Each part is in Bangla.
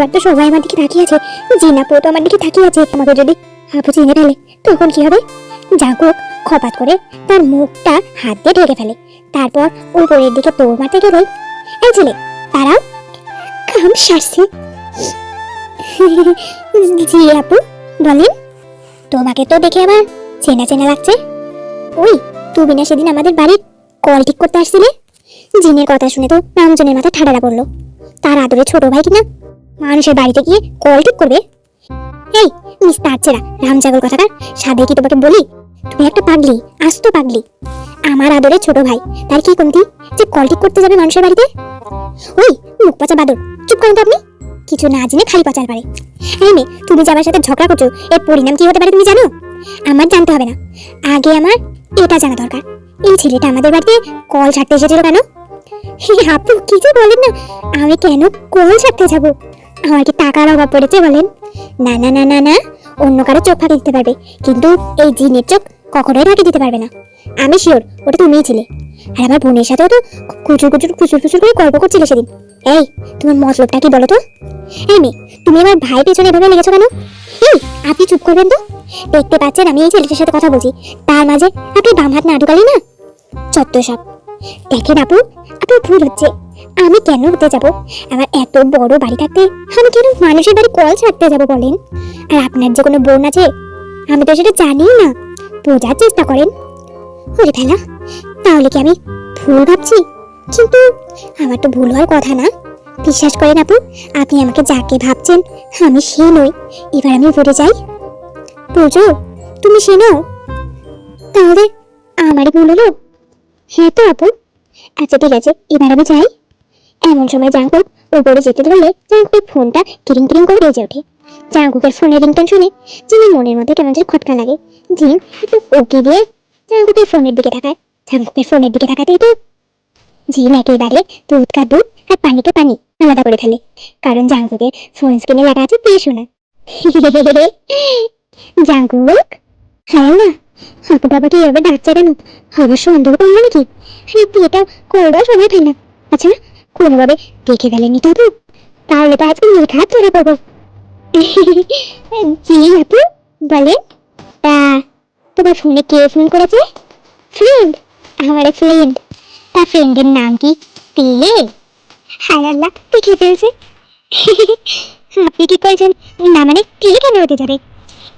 এবার তো সবাই আমার দিকে তাকিয়ে আছে। জিনা পো তো আমার দিকে তাকিয়ে আছে। আমাকে যদি আপু চিনে ফেলে, তখন কি হবে? জাঙ্কুক খপাত করে তার মুখটা হাত দিয়ে ঢেকে ফেলে। তারপর উপরের দিকে দৌড় মারতে গেলে এই ছেলে তারাও কাম সারছে। জি আপু, বলেন। তোমাকে তো দেখে আবার চেনা চেনা লাগছে। ওই, তুমি না সেদিন আমাদের বাড়ির কল ঠিক করতে আসছিলে? জিনের কথা শুনে তো রামজনের মাথা ঠাডারা পড়ল। তার আদরে ছোট ভাই কিনা মানুষের বাড়িতে গিয়ে কল ঠিক করবে? এই, মিস তারছেরা রামজাগর কথাটা সাদে কি তোমাকে বলি? তুমি একটা পাগলি, আস্ত পাগলি। আমার আদরে ছোট ভাই, তার কি কমতি যে কল ঠিক করতে যাবে মানুষের বাড়িতে? ওই, মুখ পচা বাদর, চুপ করেন তো আপনি। কিছু না জেনে খালি পচার পারে। এই মেয়ে, তুমি যে সাথে ঝগড়া করছ, এর পরিণাম কি হতে পারে তুমি জানো? আমার জানতে হবে না। আগে আমার এটা জানা দরকার। এই ছেলেটা আমাদের বাড়িতে কল ছাড়তে এসেছিল কেন? হে আপু কিছু বলেন না, আমি কেন কল ছাড়তে যাব? আমার কি টাকার অভাব পড়েছে বলেন? না না না না না, অন্য কারও চোখ ফাঁকি দিতে পারবে। কিন্তু এই জিনের চোখ কখনোই ফাঁকি দিতে পারবে না। আমি শিওর ওটা তুমিই ছিলে। আর আমার বোনের সাথেও তো কুচুর কুচুর কুচুর কুচুর করে গল্প করছিলে সেদিন। এই, তোমার মতলবটা কি বলো তো? এই মেয়ে, তুমি আমার ভাই পেছনে এভাবে লেগেছো কেন? এই, আপনি চুপ করবেন তো। দেখতে পাচ্ছেন আমি এই ছেলেটার সাথে কথা বলছি। তার মাঝে আপনি বাম হাত না ঢুকালি না? চত্ব সব দেখেন আপু আপনার ভুল হচ্ছে। আমি কেন হতে যাব? আমার এত বড় বাড়ি থাকতে আমি কেন মানুষের বাড়ি কল ছাড়তে যাব বলেন? আর আপনার যে কোনো বোন আছে, আমি তো সেটা জানি না। বোঝার চেষ্টা করেন। ওরে ফেলা তাহলে কি আমি ভুল ভাবছি? কিন্তু আমার তো ভুল হওয়ার কথা না। বিশ্বাস করেন আপু, আপনি আমাকে যাকে ভাবছেন, আমি সে নই। এবার আমি ভরে যাই। বুঝো, তুমি সে নও। তাহলে আমারই ভুল হলো? হ্যাঁ তো আপু। আচ্ছা ঠিক আছে, এবার আমি যাই। এমন সময় জাঙ্কুক উপরে যেতে ধরলে জাঙ্কুকের ফোনটা কিরিং কিরিং করে বেজে ওঠে। জাঙ্কুকের ফোনের রিংটন শুনে জিনের মনের মধ্যে কেমন যেন খটকা লাগে জিন একটু ওকে দিয়ে জাঙ্কুকের ফোনের দিকে তাকায়। জাঙ্কুকের ফোনের দিকে তাকাতেই তো জিন একেবারে দুধ কা দুধ আর পানিকে পানি আলাদা করে ফেলে। কারণ জাঙ্কুকের ফোন স্ক্রিনে লেখা আছে পে শোনা জাঙ্কুক হ্যাঁ না হাপু বাবাকে এভাবে অন্ধ করব নাকি? করবার সময় পাই না। আচ্ছা কোনোভাবে দেখে ফেলেনি তবু তাহলে তো আজকে ধরে পাবো জি আপু, বলেন। তা, তোমার ফোনে কে ফোন করেছে? ফ্রেন্ড, আমার ফ্রেন্ড। তা ফ্রেন্ডের নাম কি? পেয়ে হায় আল্লাহ, দেখে ফেলছে। আপনি কি করেছেন? না মানে কে কেন হতে যাবে?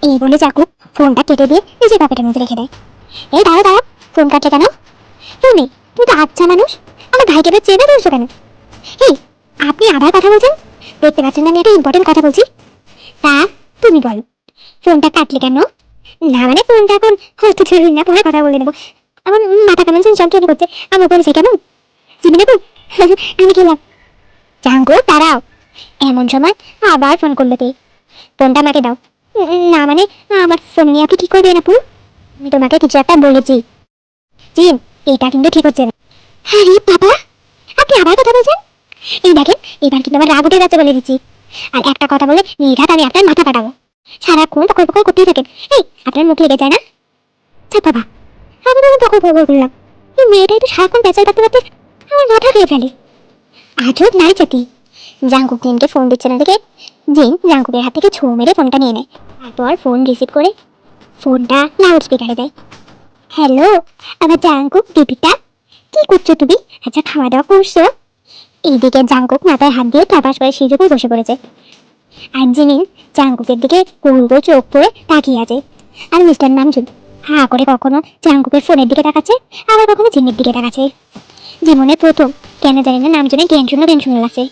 এই বলে চাকু ফোনটা কেটে দিয়ে নিজের পকেটের মধ্যে রেখে দেয়। এই দাঁড়া দাঁড়া ফোন কাটছে কেন? তুমি তুমি তো আচ্ছা মানুষ, আমার ভাইকে তো চেনে ধরছো কেন? এই আপনি আবার কথা বলছেন? দেখতে পাচ্ছেন আমি একটা ইম্পর্টেন্ট কথা বলছি। তা, তুমি বলো, ফোনটা কাটলে কেন? না মানে ফোনটা এখন হয়তো ধরুন না, পরে কথা বলে নেব। আমার মাথা কেমন যেন চমচম করছে আমার বলেছে কেন চিনি নেব? আমি গেলাম। জাঙ্গো দাঁড়াও, এমন সময় আবার ফোন করল তে। ফোনটা আমাকে দাও। না মানে আমার আপনি কি করবেন আপু আমি তোমাকে কিছু একটা বলেছি। জিন এটা কিন্তু ঠিক হচ্ছে না। আরে বাবা, আপনি আবার কথা বলছেন? এই দেখেন, এবার কিন্তু আমার রাগ উঠে যাচ্ছে বলে দিচ্ছি। আর একটা কথা বলে নির্ঘাত আমি আপনার মাথা কাটাবো সারাক্ষণ পকর পকর করতেই থাকেন। এই, আপনার মুখ লেগে যায় না? চাপ বাবা, আমি তখন পকর পকর করলাম। এই মেয়েটাই তো সারাক্ষণ পেঁচাল থাকতে থাকতে আমার মাথা খেয়ে ফেলে। আজও নাই চাতি জাঙ্কুক জিনকে ফোন দিচ্ছে না দেখে? জিন জাঙ্কুকের হাত থেকে ছো মেরে ফোনটা নিয়ে নেয়। তারপর ফোন রিসিভ করে ফোনটা লাউড স্পিকারে দেয়। হ্যালো আমার জাঙ্কুক দিদিটা কি করছ তুমি? আচ্ছা খাওয়া দাওয়া করছ? এইদিকে জাঙ্কুক মাথায় হাত দিয়ে টাপাস করে সিজুকে বসে পড়েছে। আর জিনিন জাঙ্কুকের দিকে গোল চোখ পড়ে তাকিয়ে আছে। আর মিস্টার নামজুন হা করে কখনো জাঙ্কুকের ফোনের দিকে তাকাচ্ছে, আবার কখনো জিনের দিকে তাকাচ্ছে। জীবনে প্রথম, কেন জানি না নামজনের টেনশন টেনশন লাগছে।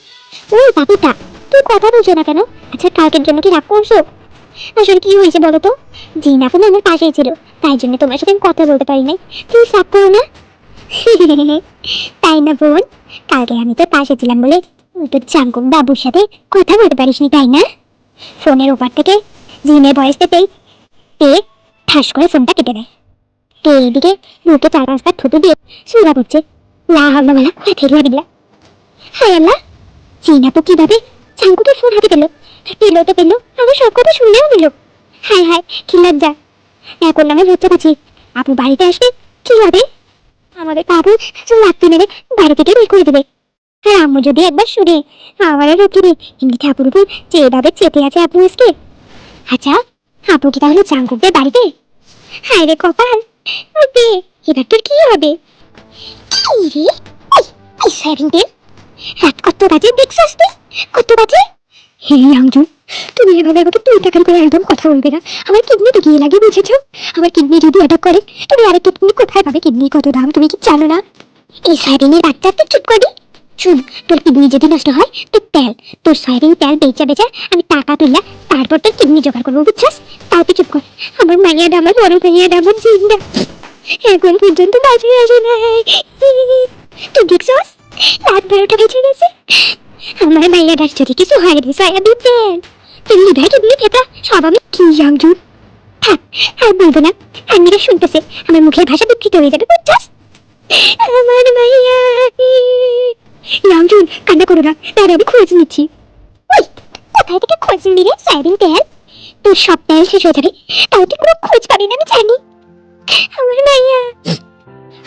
ওই বাবুটা তুই কথা বলছো না কেন? আচ্ছা কালকের জন্য কি রাগ করছ? আসলে কি হয়েছে বলো তো? জিন আপু আমার পাশেই ছিল, তাই জন্য তোমার সাথে আমি কথা বলতে পারি নাই। তুই রাগ করো না? তাই না বোন? কালকে আমি তোর পাশে ছিলাম বলে তোর চাঙ্কুক বাবুর সাথে কথা বলতে পারিসনি, তাই না? ফোনের ওপর থেকে জিনের ভয়েস পেতেই পে ঠাস করে ফোনটা কেটে দেয় কে এইদিকে বুকে চার পাঁচটা থুতু দিয়ে শুয়ে পড়ছে। লা হাল্লা বলা খেলা দিলা হায় আল্লাহ! আপু কীভাবে চাঙ্কুকের ফোন হাতে পেল। পেল তো পেল আমার সব কথা শুনলেও নিল হায় হায় কি লজ্জা। এখন আমি বুঝতে পারছি আপু বাড়িতে আসবে কি হবে? আমাদের বাবু লাত্তি মেরে বাড়ি থেকে বের করে দেবে। আর আম্মু যদি একবার শুনে আমারও রুটিনে এমনিতে আপুর উপর যেভাবে চেপে আছে আপু আজকে। আচ্ছা আপু কি তাহলে চাঙ্কুকদের বাড়িতে? হায় রে কপাল এবার তোর কি হবে? কি রে? এই, রাত কত বাজে, দেখছিস তুই? কত বাজে? হে ইয়াংজু তুমি এভাবে আমাকে তুই টাকার করে একদম কথা বলবে না। আমার কিডনি ঢুকিয়ে লাগে বুঝেছ আমার কিডনি যদি অ্যাটাক করে, তুমি আরেক কিডনি কোথায় পাবে? কিডনি কত দাম? তুমি কি জানো না? এই সয়াবিনের বাচ্চা তো চুপ করবি? শুন, তোর কিডনি যদি নষ্ট হয়, তোর তেল, তোর সয়াবিন তেল বেচা বেচা আমি টাকা তুললা তারপর তোর কিডনি জোগাড় করব, বুঝছস? তাও তুই চুপ কর। আমার মাইয়াটা আমার বড় মাইয়াটা আমার জিন্দা। এখন পর্যন্ত বাঁচিয়ে আসে নাই। তুই দেখছস? রাত বারোটা বেজে গেছে। আমার মাইয়াটার যদি কিছু হয় রে সয়াবিন তেল কিডনি ভাই কিডনি ফেটা সব আমি কি জানজু থাক, আর বলব না। আন্নিরা শুনতেছে, আমার মুখের ভাষা বিকৃত হয়ে যাবে, বুঝছস? আমার মাইয়া। রামজুন কান্না করো না। তার আমি খোঁজ নিচ্ছি। কোথায় থেকে খোঁজ নিলি রে সয়াবিন তেল? তোর সব তেল শেষ হয়ে যাবে। তাও তুই কোনো খোঁজ পাবি না, আমি জানি। আমার মাইয়া।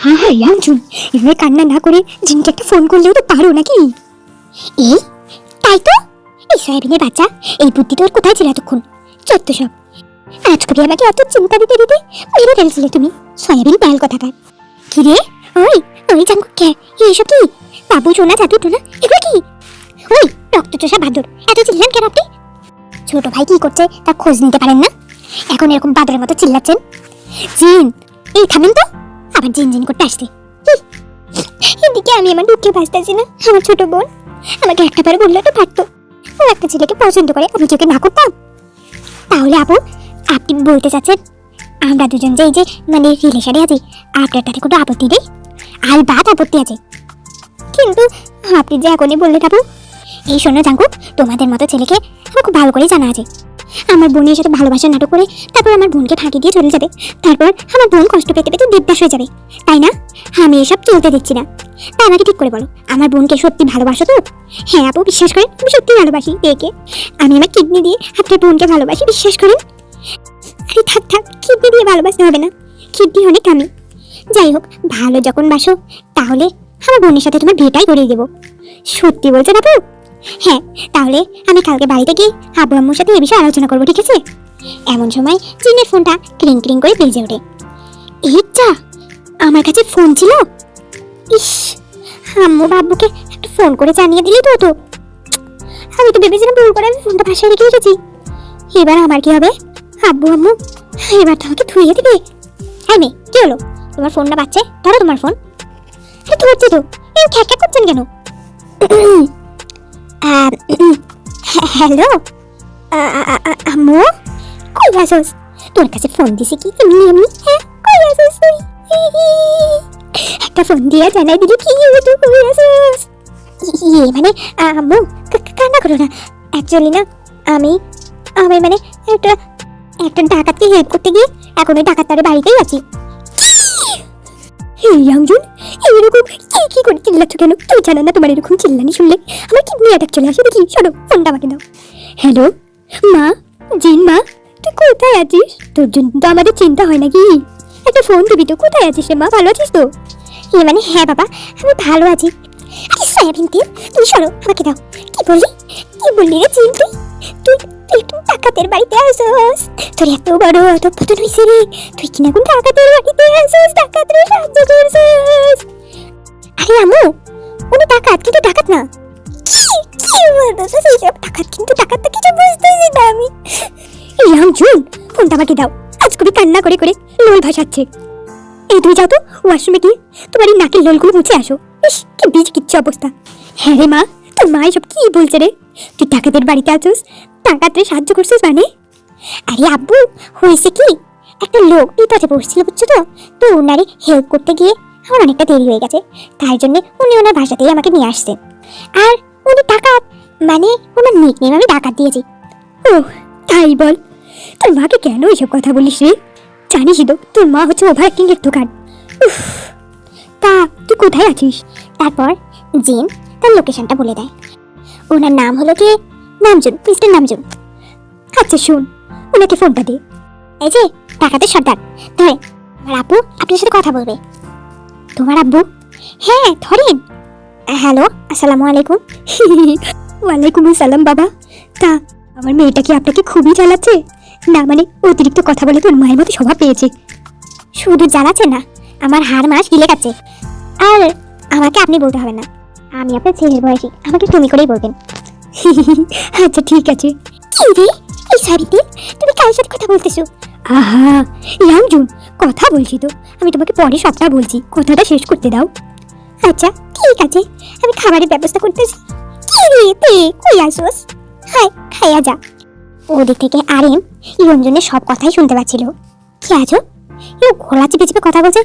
হ্যাঁ হ্যাঁ রামজুন এভাবে কান্না না করে জিনকে একটা ফোন করলেও তো পারো নাকি? এই তাই তো? এই সয়াবিনের বাচ্চা, এই বুদ্ধি তোর কোথায় ছিল এতক্ষণ? চত্ব সব। আজ কবি আমাকে অত চিন্তা দিতে দিতে মেরে ফেলছিলে তুমি। সয়াবিন তেল কথাকার? কি রে ওই ওই জাঙ্গু কে? এইসব কি? বাবু সোনা, জাদু টোনা, এগুলো কি? ওই রক্তচোষা বাদর এত চিল্লান কেন আপনি? ছোট ভাই কি করছে তার খোঁজ নিতে পারেন না? এখন এরকম বাদরের মতো চিল্লাচ্ছেন। জিন, এই থামেন তো। আবার জিন জিন করতে আসছে এদিকে আমি আমার দুঃখে বাঁচতেছি না, আমার ছোট বোন। আমাকে একটা বার বললে তো পারতো। ও একটা ছেলেকে পছন্দ করে, আমি তোকে না করতাম, তাহলে আপু, আপনি বলতে চাচ্ছেন, আমরা দুজন যে এই যে মানে রিলেশনে আছি, আপনার তাতে কোনো আপত্তি নেই? আলবাত আপত্তি আছে। কিন্তু আপনি যে এখনই বললেন আপু, এই শোনো জাঙ্কুক তোমাদের মতো ছেলেকে আমার খুব ভালো করেই জানা আছে। আমার বোনের সাথে ভালোবাসার নাটক করে তারপর আমার বোনকে ফাঁকি দিয়ে চলে যাবে। তারপর আমার বোন কষ্ট পেতে পেতে দেবদাস হয়ে যাবে। তাই না? আমি এসব চলতে দিচ্ছি না। তা আমাকে ঠিক করে বলো, আমার বোনকে সত্যি ভালোবাসো তো? হ্যাঁ আপু, বিশ্বাস করেন, আমি সত্যি ভালোবাসি একে। আমি আমার কিডনি দিয়ে আপনার বোনকে ভালোবাসি, বিশ্বাস করেন? আরে থাক থাক, কিডনি দিয়ে ভালোবাসতে হবে না। কিডনি অনেক আমি। যাই হোক, ভালো যখন বাসো, তাহলে আমার বোনের সাথে তোমার বিয়েটাই করিয়ে দেবো। সত্যি বলছেন আপু? হ্যাঁ তাহলে আমি কালকে বাড়িতে গিয়ে আব্বু আম্মুর সাথে এ বিষয়ে আলোচনা করব, ঠিক আছে? এমন সময় জিনের ফোনটা ক্রিং ক্রিং করে বেজে ওঠে। যা, আমার কাছে ফোন ছিল? ইস, আম্মু বাব্বুকে একটু ফোন করে জানিয়ে দিলি তো তো। আমি তো ভেবেছিলাম ভুল করে আমি ফোনটা পাশে রেখে এসেছি। এবার আমার কি হবে? আব্বু আম্মু, এবার তো আমাকে ধুইয়ে দিবে। হ্যাঁ মেয়ে, কি হলো? তোমার ফোনটা বাচ্চে ধরো তোমার ফোন। আরে ধরছি তো, এই খ্যাক করছেন কেন? হ্যালো। আ- আ- আম্মু? কই আসোস তোর কাছে ফোন দিছি কি এমনি এমনি? হ্যাঁ কই আসোস তুই? একটা ফোন দিয়া জানাই দিলি, কি তুই, কই আসোস ইয়ে মানে আম্মু কান্না করো না। অ্যাকচুয়ালি না, আমি আমি মানে একটা একটা ডাকাতকে হেল্প করতে গিয়ে এখন ওই ডাকাত তার বাড়িতেই আছি। এই ইয়াংজুন এইরকম কি কি করে চিল্লাচ্ছ কেন? তুমি জানো না তোমার এরকম চিল্লানি শুনলে? আমার কিডনি অ্যাটাক চলে আসে দেখি শোনো ফোনটা আমাকে দাও। হ্যালো মা? জিন মা? তুই কোথায় আছিস? তোর জন্য তো আমাদের চিন্তা হয় নাকি? একটা ফোন দিবি তো, কোথায় আছিস রে মা? ভালো আছিস তো? এ মানে হ্যাঁ বাবা, আমি ভালো আছি। আরে, সয়াবিন তেল তুই সরো, আমাকে দাও। কি বললি? কি বললি রে জিন তুই তুই একটু ডাকাতের বাড়িতে আসোস। তোর এত বড় অত পতন হয়েছে রে। তুই কিনা কোন ডাকাতের বাড়িতে আসোস? ডাকাতের সাহায্য করছিস। আরে আমু উনি ডাকাত কিন্তু ডাকাত না। কি বলতেছিস এইসব ডাকাত কিন্তু ডাকাতটা কিছু বুঝতেছি না আমি। এই জুন, ফোনটা আমাকে দাও। আজ কবি কান্না করে করে লোল ভাসাচ্ছে। এই তুমি যাও তো ওয়াশরুমে গিয়ে তোমার এই নাকের লোলগুলো মুছে আসো। ইস, কি বীজ কিচ্ছু অবস্থা। হ্যাঁ রে মা, তোর মা এসব কি বলছে রে? তুই ডাকাতের বাড়িতে আছোস ডাকাতরে সাহায্য করছিস মানে? আরে আব্বু হয়েছে কি? একটা লোক বিপদে পড়ছিল বুঝছ তো? তো ওনারে হেল্প করতে গিয়ে আমার অনেকটা দেরি হয়ে গেছে। তাই জন্য উনি ওনার ভাষাতেই আমাকে নিয়ে আসছেন। আর উনি ডাকাত মানে ওনার নিক নেম আমি ডাকাত দিয়েছি। ও তাই বল। তোর মাকে কেন এসব কথা বলিস রে? জানিসই তো তোর মা হচ্ছে ওভার এর দোকান উফ, তা তুই কোথায় আছিস? তারপর জিন তার লোকেশনটা বলে দেয়। ওনার নাম হলো কি? Namjoon mister Namjoon. আচ্ছা শুন, ওনাকে ফোনটা দে। এই যে টাকাতে সর্দার ধরে আমার আব্বু আপনার সাথে কথা বলবে। তোমার আব্বু? হ্যাঁ ধরেন। হ্যালো, আসসালামু আলাইকুম। ওয়ালাইকুম আসসালাম, বাবা। তা, আমার মেয়েটা কি আপনাকে খুবই জ্বালাচ্ছে? না মানে অতিরিক্ত কথা বলে তোর মায়ের মতো স্বভাব পেয়েছে। শুধু জ্বালাচ্ছে না, আমার হাড় মাস গিলে কাচ্ছে আর আমাকে আপনি বলতে হবে না। আমি আপনার ছেলের বয়সী, আমাকে তুমি করেই বলবেন। আচ্ছা ঠিক আছে। কি রে? এই শাড়িতে তুমি কার সাথে কথা বলতেছো? আহা ইয়াংজুন কথা বলছি তো। আমি তোমাকে পরে সবটা বলছি, কথাটা শেষ করতে দাও। আচ্ছা ঠিক আছে। আমি খাবারের ব্যবস্থা করতেছি। কি রে তুই কই আসোস? হাই খাইয়া যা। ওদিক থেকে আরেম, রঞ্জনের সব কথাই শুনতে পাচ্ছিল। কি আছো এ ঘোলা চেপে চেপে কথা বলছে।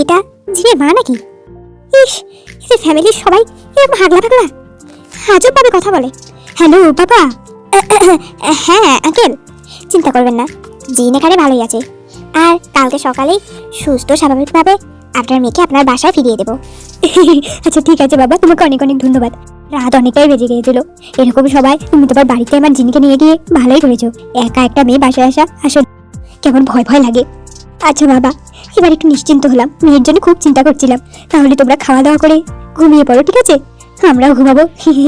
এটা জিনের মা নাকি? ইস ফ্যামিলির সবাই এরকম হাগলা পাগলা আজব ভাবে কথা বলে। হ্যালো বাবা হ্যাঁ আঙ্কেল। চিন্তা করবেন না, জিন এখানে ভালোই আছে। আর কালকে সকালেই সুস্থ, স্বাভাবিকভাবে আপনার মেয়েকে আপনার বাসায় ফিরিয়ে দেবো। আচ্ছা ঠিক আছে বাবা, তোমাকে অনেক অনেক ধন্যবাদ। রাত অনেকটাই বেজে গিয়েছিল। এরকম সবাই তুমি তোমার বাড়িতে আমার জিনিকে নিয়ে গিয়ে ভালোই করেছ একা একটা মেয়ে বাসায় আসা আসলে কেমন ভয় ভয় লাগে। আচ্ছা বাবা, এবার একটু নিশ্চিন্ত হলাম। মেয়ের জন্য খুব চিন্তা করছিলাম। তাহলে তোমরা খাওয়া দাওয়া করে ঘুমিয়ে পড়ো, ঠিক আছে? আমরাও ঘুমাবো।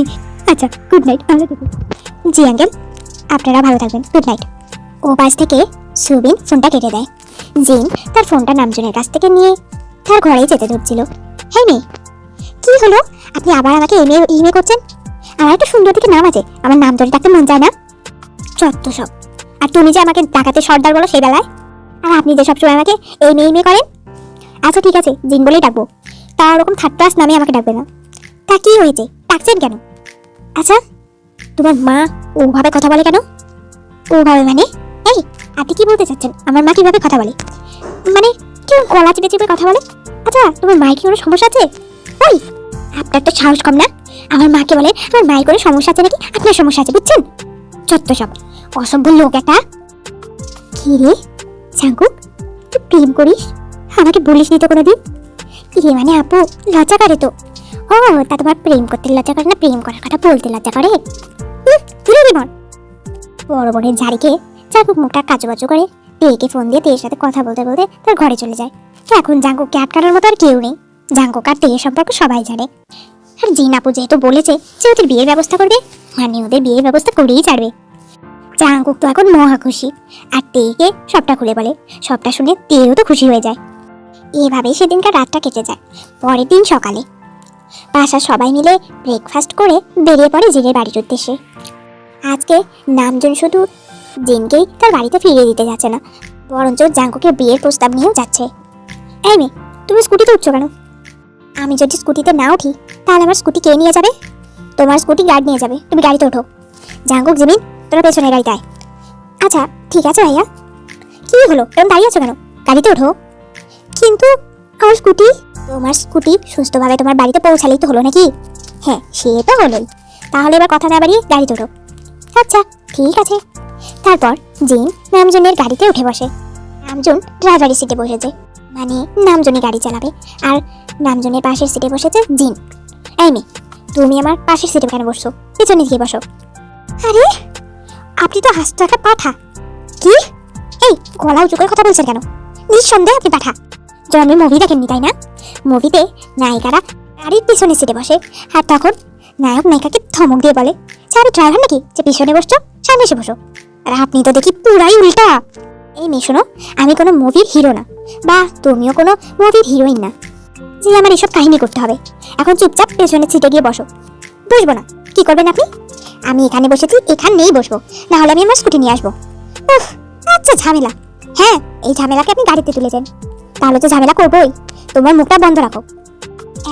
আচ্ছা গুড নাইট ভালো থেকো। জি আঙ্কেল আপনারা ভালো থাকবেন। গুড নাইট ও পাশ থেকে সুবিন ফোনটা কেটে দেয়। জিন তার ফোনটা নামজনের কাছ থেকে নিয়ে তার ঘরেই যেতে ধরছিল। হ্যাঁ মেয়ে, কি হলো? আপনি আবার আমাকে এমএ ইমে করছেন? আমার একটা সুন্দর থেকে নাম আছে। আমার নাম ধরে ডাকতে মন যায় না। চত্ব সব। আর তুমি যে আমাকে ডাকাতে সর্দার বলো সেই বেলায়? আর আপনি যে সবসময় আমাকে এই মেয়ে করেন? আচ্ছা ঠিক আছে, জিন বলেই ডাকবো। তা ওরকম থার্ড ক্লাস নামে আমাকে ডাকবে না। তা কি হয়েছে? ডাকছেন কেন? আচ্ছা তোমার মা ওভাবে কথা বলে কেন? ওভাবে মানে? এই, আপনি কি বলতে চাচ্ছেন? আমার মা কীভাবে কথা বলে? মানে কেউ গলা চেপে চেপে কথা বলে? আচ্ছা তোমার মায়ের কি কোনো সমস্যা আছে? ওই, আপনার তো সাহস কম না? আমার মাকে বলে আমার মায়ের কোনো সমস্যা আছে নাকি? আপনার সমস্যা আছে, বুঝছেন? চত্ব সব। অসভ্য লোক একটা। কি রে? জাঙ্কুক তুই প্রেম করিস? আমাকে বলিস নি তো কোনো কোনোদিন ইয়ে মানে আপু, লজ্জা করে তো। ও তা তোমার প্রেম করতে লজ্জা করে না? প্রেম করার কথা বলতে লজ্জা করে? হুম, তুই রিমন বড় বোনের ঝাড়িকে জাঙ্কুক মুখটা কাজু বাজু করে তেকে ফোন দিয়ে তেয়ের সাথে কথা বলতে বলতে তার ঘরে চলে যায়। এখন জাঙ্কুককে আটকানোর মতো আর কেউ নেই। জাঙ্কুক আর তেয়ের সম্পর্ক সবাই জানে। আর জিন আপু যেহেতু বলেছে যে ওদের বিয়ের ব্যবস্থা করবে মানে ওদের বিয়ের ব্যবস্থা করেই ছাড়বে। জাঙ্কুক তো এখন মহা খুশি আর তেকে সবটা খুলে বলে। সবটা শুনে তেও তো খুশি হয়ে যায়। এভাবেই সেদিনকার রাতটা কেটে যায়। পরের দিন সকালে বাসার সবাই মিলে ব্রেকফাস্ট করে বেরিয়ে পড়ে জিনের বাড়ির উদ্দেশ্যে। আজকে নামজন শুধু জিনকেই তার বাড়িতে ফিরিয়ে দিতে যাচ্ছে না, বরঞ্চ জাঙ্কুকে বিয়ের প্রস্তাব নিয়েও যাচ্ছে। এই মেয়ে, তুমি স্কুটিতে উঠছো কেন? আমি যদি স্কুটিতে না উঠি, তাহলে আমার স্কুটি কে নিয়ে যাবে? তোমার স্কুটি গার্ড নিয়ে যাবে, তুমি গাড়িতে ওঠো। জাঙ্কুক, জিমিন, তোরা পেছনে গাড়িতে আয়। আচ্ছা ঠিক আছে ভাইয়া। কি হলো? এরকম দাঁড়িয়ে আছো কেন? গাড়িতে ওঠো। কিন্তু আমার স্কুটি তোমার স্কুটি সুস্থভাবে তোমার বাড়িতে পৌঁছালেই তো হলো নাকি? হ্যাঁ সে তো হলোই। তাহলে এবার কথা না বাড়িয়ে গাড়ি তোলো। আচ্ছা ঠিক আছে। তারপর জিন নামজনের গাড়িতে উঠে বসে। নামজন ড্রাইভারি সিটে বসেছে। মানে নামজনে গাড়ি চালাবে। আর নামজনের পাশের সিটে বসেছে জিন। এই মেয়ে, তুমি আমার পাশের সিটে কেন বসছো? পিছনে গিয়ে বসো। আরে, আপনি তো হাসতে একটা পাঠা। কি? এই, গলা উঁচু করে কথা বলছেন কেন? নিঃসন্দেহে আপনি পাঠা। জন্মে মুভি দেখেননি, তাই না? মুভিতে নায়িকারা গাড়ির পিছনে সিটে বসে, আর তখন নায়ক নায়িকাকে ধমক দিয়ে বলে আমি ড্রাইভার নাকি? যে পিছনে বসছো, সামনে এসে বসো। আর আপনি তো দেখি পুরাই উল্টা। এই মেয়ে শোনো, আমি কোনো মুভির হিরো না, বা তুমিও কোনো মুভির হিরোইন না। যে আমার এসব কাহিনী করতে হবে, এখন চুপচাপ পেছনে সিটে গিয়ে বসো। বসবো না, কি করবেন আপনি? আমি এখানে বসেছি, এখানেই বসবো না হলে আমি আমার স্কুটি নিয়ে আসব। উফ আচ্ছা ঝামেলা। হ্যাঁ এই ঝামেলাকে আপনি গাড়িতে তুলেছেন তাহলে তো ঝামেলা করবোই। তোমার মুখটা বন্ধ রাখো।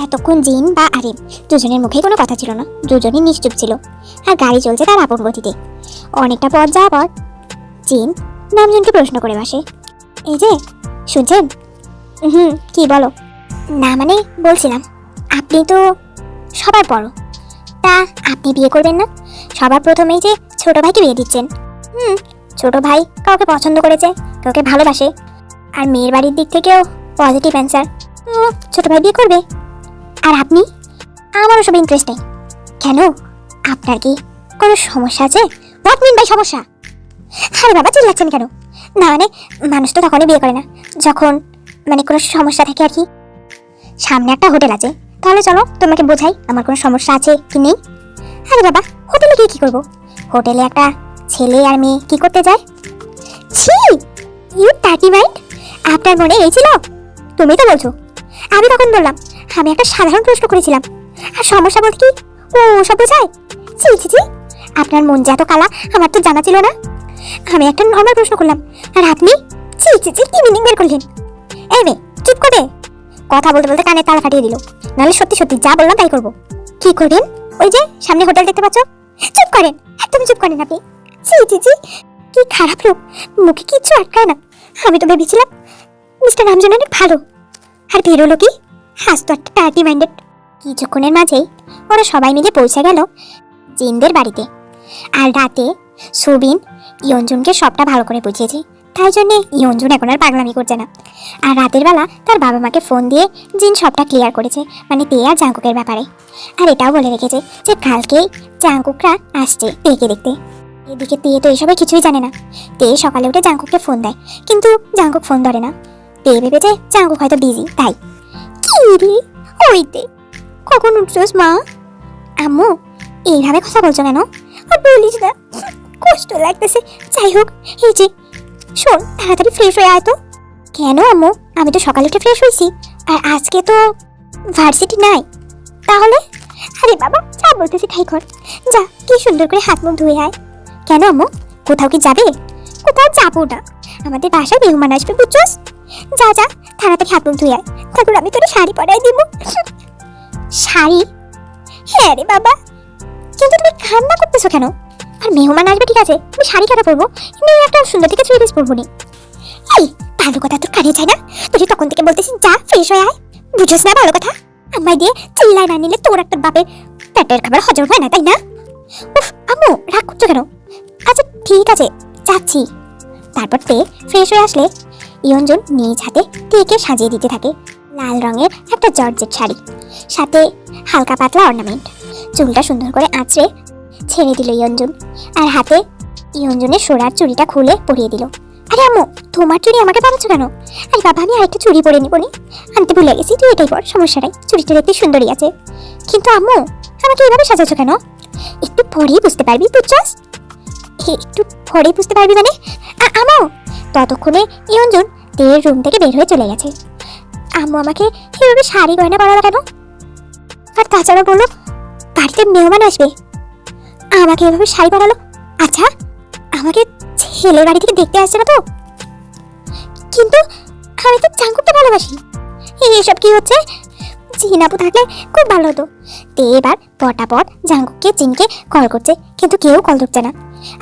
এতক্ষণ জিন বা আরিম দুজনের মুখে কোনো কথা ছিল না। দুজনই নিশ্চুপ ছিল। আর গাড়ি চলছে তার আপন গতিতে। অনেকটা পথ যাওয়া পর জিন নামজনকে প্রশ্ন করে বসে। এই যে, শুনছেন? হুম, কি বলো? না মানে বলছিলাম, আপনি তো সবার বড়। তা আপনি বিয়ে করবেন না? সবার প্রথমেই যে ছোট ভাইকে বিয়ে দিচ্ছেন। হুম, ছোট ভাই কাউকে পছন্দ করেছে, কাউকে ভালোবাসে। আর মেয়ের বাড়ির দিক থেকেও পজিটিভ অ্যান্সার ও, ছোট ভাই বিয়ে করবে? আর আপনি? আমার ওসব ইন্টারেস্ট নেই। কেন? আপনার কি কোনো সমস্যা আছে? হোয়াট মিন বাই সমস্যা? আরে বাবা, চিল্লাচ্ছেন কেন? না মানে মানুষ তো তখনই বিয়ে করে না। যখন মানে কোনো সমস্যা থাকে আর কি। সামনে একটা হোটেল আছে। তাহলে চলো তোমাকে বোঝাই আমার কোনো সমস্যা আছে কি নেই। আরে বাবা, হোটেলে গিয়ে কি করব? হোটেলে একটা ছেলে আর মেয়ে কী করতে যায়? ছি! ইউ টাটি মাইন্ড আপনার মনে এই ছিল? তুমি তো বলছো। আমি তখন বললাম, আমি একটা সাধারণ প্রশ্ন করেছিলাম। আর সমস্যা বলতে কি? ও, সব বোঝায়? ছি ছি ছি। আপনার মন যে এত কালা, আমার তো জানা ছিল না। আমি একটা নর্মাল প্রশ্ন করলাম। আর আপনি? ছি ছি ছি, কি মিনিং বের করলেন? এই মেয়ে, চুপ করে। কথা বলতে বলতে কানে তালা ফাটিয়ে দিল। নাহলে সত্যি সত্যি যা বললাম তাই করব। কি করবেন? ওই যে, সামনে হোটেল দেখতে পাচ্ছ? চুপ করেন। একদম চুপ করেন আপনি। ছি ছি ছি। কি খারাপ লোক। মুখে কিচ্ছু আটকায় না। আমি তো ভেবেছিলাম মিস্টার রামজন অনেক ভালো। আর বেরোলো কি? হাস তো একটা টার্টি মাইন্ডেড কিছুক্ষণের মাঝেই ওরা সবাই মিলে পৌঁছে গেল জিনদের বাড়িতে। আর রাতে সুবিন ইয়ঞ্জুনকে সবটা ভালো করে বুঝিয়েছে। তাই জন্যে ইয়ঞ্জুন এখন আর পাগলামি করছে না। আর রাতের বেলা তার বাবা মাকে ফোন দিয়ে জিন সবটা ক্লিয়ার করেছে মানে তে আর জাঙ্কুকের ব্যাপারে। আর এটাও বলে রেখেছে যে কালকেই জাঙ্কুকরা আসছে তেকে দেখতে। এদিকে তে তো এসবে কিছুই জানে না। তে সকালে উঠে জাঙ্কুককে ফোন দেয়। কিন্তু জাঙ্কুক ফোন ধরে না। তে ভেবেছে জাঙ্কুক হয়তো বিজি তাই। কি রে ওইতে কখন উঠছোস, মা? আম্মু, এইভাবে কথা বলছো কেন? আর বলিস না। কষ্ট লাগতেছে। যাই হোক, এই যে, শোন, তাড়াতাড়ি ফ্রেশ হয়ে আয় তো। কেন আম্মু? আমি তো সকালে উঠে ফ্রেশ হয়েছি। আর আজকে তো ভার্সিটি নাই। তাহলে? আরে বাবা, যা বলতেছি তাই কর। যা, কি সুন্দর করে হাত মুখ ধুয়ে আয়। কেন আম্মু? কোথাও কি যাবে? কোথাও যাব না। আমাদের বাসায় মেহমান আসবে, বুঝছস? যা যা তাড়াতাড়ি হাত মুখ ধুয়ে তারপর আমি তোর শাড়ি পরাই দিব। শাড়ি? হ্যাঁ রে বাবা। কিন্তু তুমি কান্না করতেছো কেন? আর মেহমান আসবে ঠিক আছে তুমি শাড়ি কেন পরবো? এমনি একটা সুন্দর থেকে পিস পরবো নি। এই, ভালো কথা তোর কানে চাই না? তুই তখন থেকে বলতেছিস যা, ফ্রেশ হয়ে আয়। বুঝোস না ভালো কথা? আমায় দিয়ে চিল্লায় না নিলে তোর একটা বাপের পেটের খাবার হজম হয় না, তাই না? উফ, আম্মু, রাগ করছ কেন? আচ্ছা ঠিক আছে, যাচ্ছি। তারপর তে, ফ্রেশ হয়ে আসলে ইয়ঞ্জন নিজ হাতে তেকে সাজিয়ে দিতে থাকে। লাল রঙের একটা জর্জেট শাড়ি। সাথে হালকা পাতলা অর্নামেন্ট। চুলটা সুন্দর করে আঁচড়ে ছেড়ে দিল ইয়ঞ্জন। আর হাতে ইয়ঞ্জনের সোনার চুড়িটা খুলে পরিয়ে দিল। আরে আম্মু, তোমার চুড়ি আমাকে পাচ্ছ কেন? আরে বাবা, আমি আরেকটা চুড়ি পরে নিবো নি। আনতে ভুলে গেছি, তুই এটাই পর, সমস্যা নাই। চুড়িটা দেখতে সুন্দরই আছে। কিন্তু আম্মু, আমাকে এভাবে সাজাচ্ছ কেন? একটু পরেই বুঝতে পারবি বুঝছস একটু পরেই বুঝতে পারবি মানে? ততক্ষণে ইয়ঞ্জন তেয়ের রুম থেকে বের হয়ে চলে গেছে। আম্মু আমাকে এভাবে শাড়ি গয়না পরালো কেন? আর তাছাড়া বলল, বাড়িতে মেহমান আসবে। আমাকে এভাবে শাড়ি পরালো? আচ্ছা আমাকে ছেলের বাড়ি থেকে দেখতে আসছে না তো? কিন্তু আমি তো চাঙ্কুককে ভালোবাসি। এইসব কি হচ্ছে? জিনাপু থাকলে খুব ভালো হতো। তে এবার পটাপট জাঙ্কুককে চিনকে কল করছে, কিন্তু কেউ কল ধরছে না।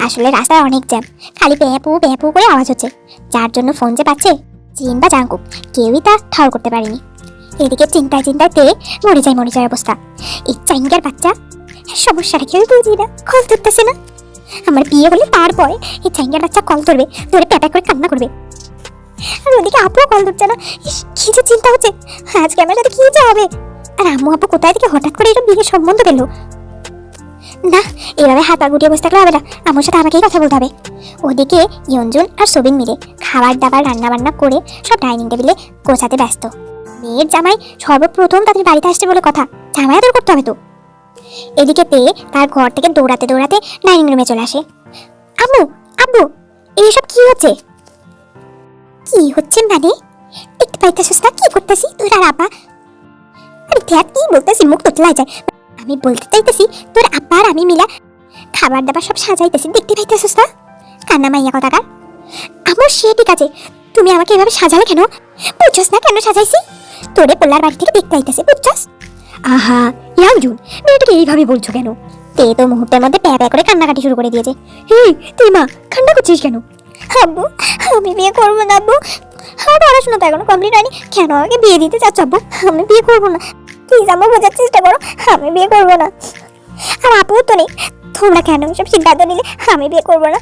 আসলে রাস্তায় অনেক জ্যাম, খালি প্যাঁপু প্যাঁপু করে আওয়াজ হচ্ছে। যার জন্য ফোন যে পাচ্ছে, চিন বা জাঙ্কুক, কেউই তা ঠাউর করতে পারেনি। এদিকে চিন্তায় চিন্তায় তে মরে যায় মরে যায় অবস্থা। এই চাইঙ্গার বাচ্চা, সমস্যাটা কেউ বুঝি না, কল ধরতেছে না। আমার বিয়ে হলে তারপরে এই চাইঙ্গার বাচ্চা কল ধরবে, ধরে প্যাপা করে কান্না করবে। আর ওদিকে আপুও কল ধরছে না। কি যে চিন্তা হচ্ছে। আজকে আমার সাথে কি যে হবে? আর আম্মু আপু কোথায় থেকে হঠাৎ করে এরকম বিয়ের সম্বন্ধ পেল? না, এভাবে হাত পা গুটিয়ে বসে থাকলে হবে না। আমার সাথে আমাকেই কথা বলতে হবে। ওদিকে ইয়ঞ্জুন আর সবিন মিলে খাবার দাবার রান্না বান্না করে সব ডাইনিং টেবিলে গোছাতে ব্যস্ত। মেয়ের জামাই সর্বপ্রথম তাদের বাড়িতে আসছে বলে কথা। জামাই আদর করতে হবে তো। এদিকে পেয়ে তার ঘর থেকে দৌড়াতে দৌড়াতে ডাইনিং রুমে চলে আসে। আম্মু আব্বু এইসব কি হচ্ছে? কি হচ্ছে মানে? একটু পাইতেছিস না কি করতেছি? তোর আর আপা আরে দেখ, কি বলতেছি, মুখ তোতলাই যায়। আমি বলতে চাইতেছি, তোর আপা আর আমি মিলা খাবার দাবার সব সাজাইতেছি, দেখতে পাইতেছিস না? কান্না মাইয়া কথাকার আমার সে ঠিক আছে, তুমি আমাকে এভাবে সাজালে কেন? বুঝছস না কেন সাজাইছি? তোরে পোল্লার বাড়ি থেকে দেখতে আইতেছি, বুঝছস? আহা ইয়াউজুন মেয়েটাকে এইভাবে বলছো কেন? তে তো মুহূর্তের মধ্যে প্যা প্যা করে কান্নাকাটি শুরু করে দিয়েছে। হেই, তুই মা, কান্না করছিস কেন? আব্বু, আমি বিয়ে করব না আব্বু। আমার পড়াশোনা তো এখনও কমপ্লিট হয়নি। কেন আমাকে বিয়ে দিতে চাচ্ছ আব্বু? আমি বিয়ে করব না। প্লিজ আমার বোঝার চেষ্টা করো। আমি বিয়ে করব না। আর আপু তো নেই। তোমরা কেন এসব সিদ্ধান্ত নিলে? আমি বিয়ে করব না।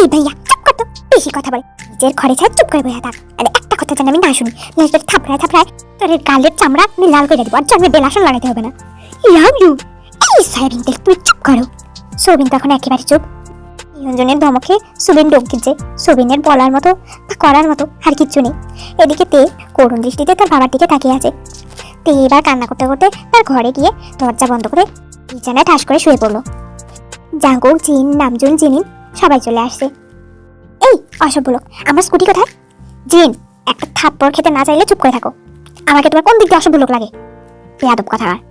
এই ভাইয়া, চুপ কর তো। বেশি কথা বলে। নিজের ঘরে ছাড়, চুপ করে বসে থাক। আর, একটা কথা যেন আমি না শুনি। লাস্ট থাপড়ায় থাপড়ায় তোর গালের চামড়া আমি লাল করে দেবো। আর জন্মে বেলাসন লাগাতে হবে না। লাভ ইউ এই সয়াবিন তেল তুই চুপ করো। সবিন তখন একেবারে চুপ। নিরঞ্জনের ধমকে সুবিন ডোক দিচ্ছে সুবিনের বলার মতো বা করার মতো আর কিচ্ছু নেই। এদিকে তে করুণ দৃষ্টিতে তার বাবার দিকে তাকিয়ে আছে। তে এবার কান্না করতে করতে তার ঘরে গিয়ে দরজা বন্ধ করে বিছানায় ঠাস করে শুয়ে পড়ল। জাঙ্কুক জিন, নামজুন, জিনিন সবাই চলে আসছে। এই, অসভ্য লোক, আমার স্কুটি কোথায়? জিন, একটা থাপ্পড় খেতে না চাইলে চুপ করে থাকো। আমাকে তোমার কোন দিক দিয়ে অসভ্য লোক লাগে? বেয়াদব কথা আর।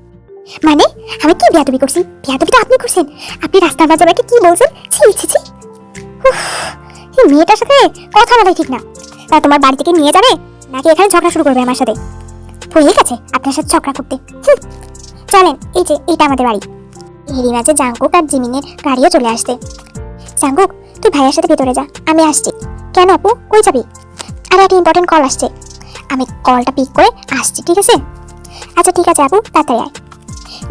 মানে আমি কি বেয়াদবি করছি? বেয়াদবি তো আপনি করছেন। আপনি রাস্তার আমাকে কি বলছেন? ছি ছি ছি। এই মেয়েটার সাথে কথা বলাই ঠিক না। তা তোমার বাড়ি থেকে নিয়ে যাবে? নাকি এখানে ঝগড়া শুরু করবে আমার সাথে? হয়ে গেছে আপনার সাথে ঝগড়া করতে। চলেন, এই যে, এইটা আমাদের বাড়ি। এরই মাঝে জাঙ্কুক আর জিমিনের গাড়িও চলে আসছে। জাঙ্কুক, তুই ভাইয়ের সাথে ভেতরে যা, আমি আসছি। কেন আপু? কই যাবি? আরে, একটা ইম্পর্টেন্ট কল আসছে। আমি কলটা পিক করে আসছি, ঠিক আছে? আচ্ছা ঠিক আছে আপু, তাড়াতাড়ি আয়।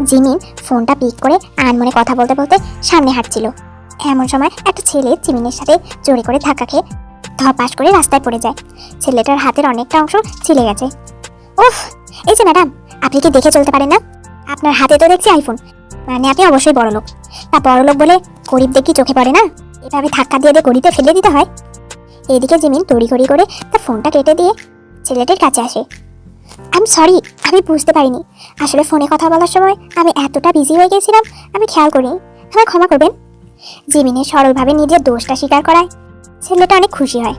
জিমিন ফোনটা পিক করে আনমনে কথা বলতে বলতে সামনে হাঁটছিল। এমন সময় একটা ছেলে জিমিনের সাথে জোরে করে ধাক্কা খেয়ে ধপাস করে রাস্তায় পড়ে যায়। ছেলেটার হাতের অনেকটা অংশ ছিলে গেছে। উফ, এই যে ম্যাডাম, আপনি কি দেখে চলতে পারেন না? আপনার হাতে তো দেখছি আইফোন। মানে আপনি অবশ্যই বড় লোক। তা বড় লোক বলে গরিবদের কি চোখে পড়ে না? এভাবে ধাক্কা দিয়ে দিয়ে গড়িতে ফেলে দিতে হয়। এদিকে জিমিন তড়িঘড়ি করে তার ফোনটা কেটে দিয়ে ছেলেটির কাছে আসে। আই এম সরি আমি বুঝতে পারিনি। আসলে ফোনে কথা বলার সময় আমি এতটা বিজি হয়ে গেছিলাম, আমি খেয়াল করিনি। আমায় ক্ষমা করবেন। জিমিনের সরলভাবে নিজের দোষটা স্বীকার করায় ছেলেটা অনেক খুশি হয়।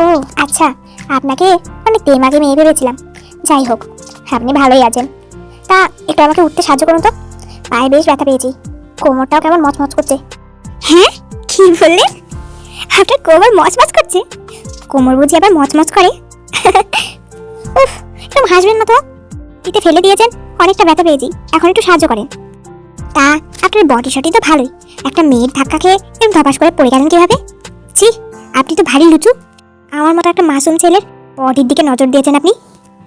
ও আচ্ছা আপনাকে অনেক দেমাগে মেয়ে ভেবেছিলাম যাই হোক, আপনি ভালোই আছেন। তা, একটু আমাকে উঠতে সাহায্য করুন তো। পায়ে বেশ ব্যথা পেয়েছি। কোমরটাও কেমন মচমচ করছে। হ্যাঁ? কি বললেন? আপনার কোমর মচমচ করছে? কোমর বুঝি আবার মচমচ করে? উফ একদম হাসবেন না তো? পিতে ফেলে দিয়েছেন, অনেকটা ব্যথা পেয়েছি, এখন একটু সাহায্য করেন। তা, আপনার বডি শটি তো ভালোই। একটা মেয়ের ধাক্কা খেয়ে এরকম ধপাস করে পড়ে গেলেন কীভাবে? ছি, আপনি তো ভারী লুচু। আমার মতো একটা মাসুম ছেলের বডির দিকে নজর দিয়েছেন আপনি?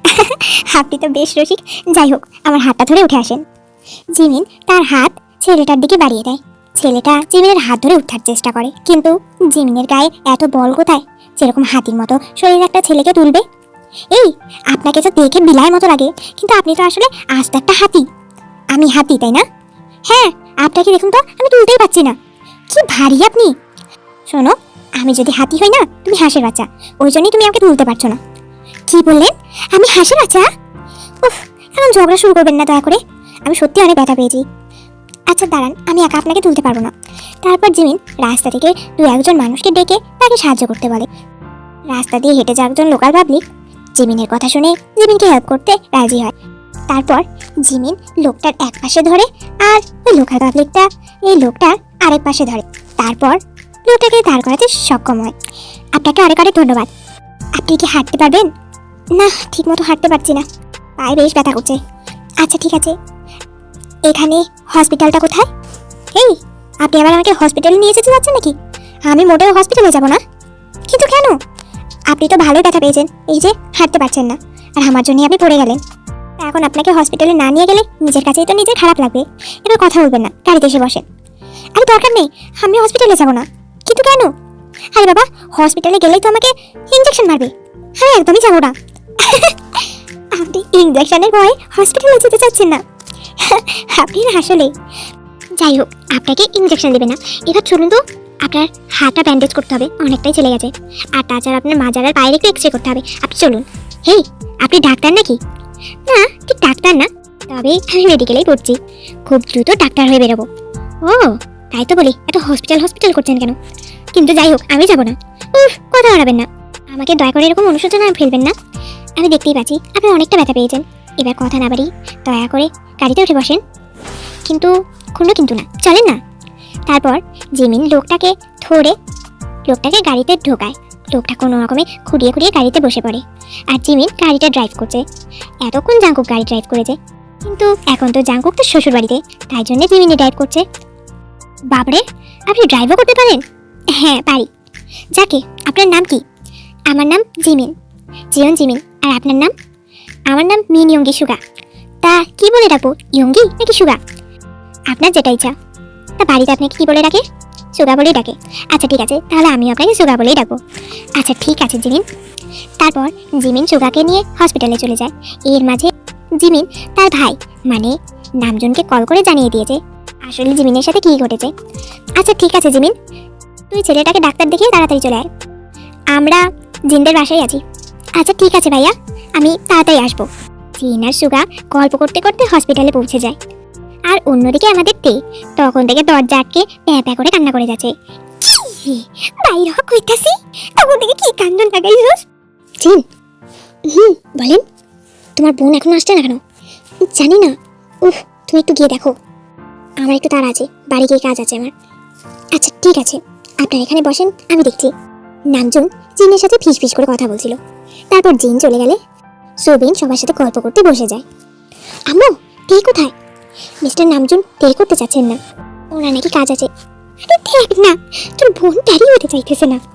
আপনি তো বেশ রসিক। যাই হোক, আমার হাতটা ধরে উঠে আসেন। জিমিন তার হাত ছেলেটার দিকে বাড়িয়ে দেয়। ছেলেটা জিমিনের হাত ধরে উঠার চেষ্টা করে। কিন্তু জিমিনের গায়ে এত বল কোথায়? যেরকম হাতির মতো শরীর একটা ছেলেকে তুলবে। এই, আপনাকে তো দেখে বিলায়ের মতো লাগে, কিন্তু আপনি তো আসলে আস্ত একটা হাতি। আমি হাতি, তাই না? হ্যাঁ আপনাকে দেখুন তো, আমি তুলতেই পারছি না। কি ভারী আপনি! শোনো, আমি যদি হাতি হই না, তুমি হাঁসের বাচ্চা, ওই জন্যই তুমি আমাকে তুলতে পারছ না। কি বললেন? আমি হাঁসের বাচ্চা? উফ এখন ঝগড়া শুরু করবেন না দয়া করে। আমি সত্যি অনেক ব্যথা পেয়েছি। আচ্ছা দাঁড়ান, আমি একা আপনাকে তুলতে পারব না। তারপর জিমিন রাস্তা থেকে দু একজন মানুষকে ডেকে তাকে সাহায্য করতে বলে। রাস্তা দিয়ে হেঁটে যাওয়া একজন লোকাল পাবলিক জিমিনের কথা শুনে জিমিনকে হেল্প করতে রাজি হয়। তারপর জিমিন লোকটার এক পাশে ধরে আর ওই লোকাল পাবলিকটা এই লোকটার আরেক পাশে ধরে। তারপর লোকটাকে দাঁড় করাতে সক্ষম হয়। আপনাকে অনেক অনেক ধন্যবাদ। আপনি কি হাঁটতে পারবেন? না ঠিক মতো হাঁটতে পারছি না। পায়ে বেশ ব্যথা করছে। আচ্ছা ঠিক আছে। এখানে হসপিটালটা কোথায়? এই, আপনি আবার আমাকে হসপিটালে নিয়ে যেতে যাচ্ছেন নাকি? আমি মোটেও হসপিটালে যাব না। কিন্তু কেন? আপনি তো ভালোই ব্যথা পেয়েছেন, এই যে হাঁটতে পারছেন না। আর আমার জন্য আপনি পড়ে গেলেন। এখন আপনাকে হসপিটালে না নিয়ে গেলে নিজের কাছেই তো নিজের খারাপ লাগবে। এবার কথা বলবেন না, গাড়িতে এসে বসেন। আরে দরকার নেই, আমি হসপিটালে যাব না। কিন্তু কেন? আরে বাবা হসপিটালে গেলেই তো আমাকে ইঞ্জেকশন মারবে। হ্যাঁ একদমই যাব না। আপনি ইঞ্জেকশনের ভয়ে হসপিটালে যেতে চাচ্ছেন না। আপনি আসলে। যাই হোক, আপনাকে ইঞ্জেকশন দেবে না। এবার চলুন তো আপনার হাতটা ব্যান্ডেজ করতে হবে, অনেকটাই চলে গেছে। আর তাছাড়া আপনার মাজার আর পায়ের একটু এক্সরে করতে হবে। আপনি চলুন। হেই, আপনি ডাক্তার নাকি? না ঠিক ডাক্তার না? তবে আমি মেডিকেলেই পড়ছি। খুব দ্রুত ডাক্তার হয়ে বেরোবো। ও, তাই তো বলি, এত হসপিটাল হসপিটাল করছেন কেন? কিন্তু যাই হোক, আমি যাব না। উফ, কথা বাড়াবেন না। আমাকে দয়া করে এরকম অনুশোচনা ফেলবেন না। আমি দেখতেই পাচ্ছি, আপনি অনেকটা ব্যথা পেয়েছেন। এবার কথা না বাড়ি, দয়া করে গাড়িতে উঠে বসেন। কিন্তু, কোনো কিন্তু না। চলেন না। তারপর জিমিন লোকটাকে ধরে, লোকটাকে গাড়িতে ঢোকায়। লোকটা কোনো রকমে খুঁড়িয়ে খুঁড়িয়ে গাড়িতে বসে পড়ে। আর জিমিন গাড়িটা ড্রাইভ করছে। এতক্ষণ জাঙ্কুক গাড়ি ড্রাইভ করেছে। কিন্তু এখন তো জাঙ্কুক তো শ্বশুর বাড়িতে তাই জন্য জিমিনি ড্রাইভ করছে। বাবরে আপনি ড্রাইভও করতে পারেন? হ্যাঁ পারি। যাকে, আপনার নাম কি? আমার নাম জিমিন। জিয়ন জিমিন। আর আপনার নাম? আমার নাম মিন ইয়ঙ্গি সুগা। তা কি বলে ডাকবো ইয়ঙ্গি নাকি সুগা? আপনার যেটা ইচ্ছা। তা বাড়িতে আপনাকে কি বলে ডাকে? সুগা বলেই ডাকে। আচ্ছা ঠিক আছে, তাহলে আমি আপনাকে সুগা বলেই ডাকবো। আচ্ছা ঠিক আছে, জিমিন। তারপর জিমিন সুগাকে নিয়ে হসপিটালে চলে যায়। এর মাঝে জিমিন তার ভাই মানে নামজনকে কল করে জানিয়ে দিয়েছে আসলে জিমিনের সাথে কী ঘটেছে? আচ্ছা ঠিক আছে, জিমিন। তুই ছেলেটাকে ডাক্তার দেখিয়ে তাড়াতাড়ি চলে আয়। আমরা জিনদের বাসায় আছি। আচ্ছা ঠিক আছে ভাইয়া। আমি তাড়াতাড়ি আসব। জিন আর সুগা গল্প করতে করতে হসপিটালে পৌঁছে যায়। আর অন্যদিকে আমাদের তে, তখন থেকে দরজা আটকে প্যাঁ করে কান্না করে যাচ্ছে। বাইর হ কইতাছি? তখন থেকে কি কান্দন লাগাইছস জিন, হুম, বলেন। তোমার বোন এখনও আসছে না কেন? জানি না। উফ, তুমি একটু গিয়ে দেখো। আমার একটু তাড়া আছে, বাড়ি গিয়ে কাজ আছে আমার। আচ্ছা ঠিক আছে। আপনার এখানে বসেন, আমি দেখছি। নামজুন জিনের সাথে ফিস ফিস করে কথা বলছিল। তারপর জিন চলে গেলে। সোবিন সবার সাথে গল্প করতে বসে যায়। আম্মু তে কোথায়? মিস্টার নামজুন দেরি করতে চাচ্ছেন না। ওনার নাকি কাজ আছে। আরে দেখ না, তোর বোন দেরি হতে চাইতেছে না।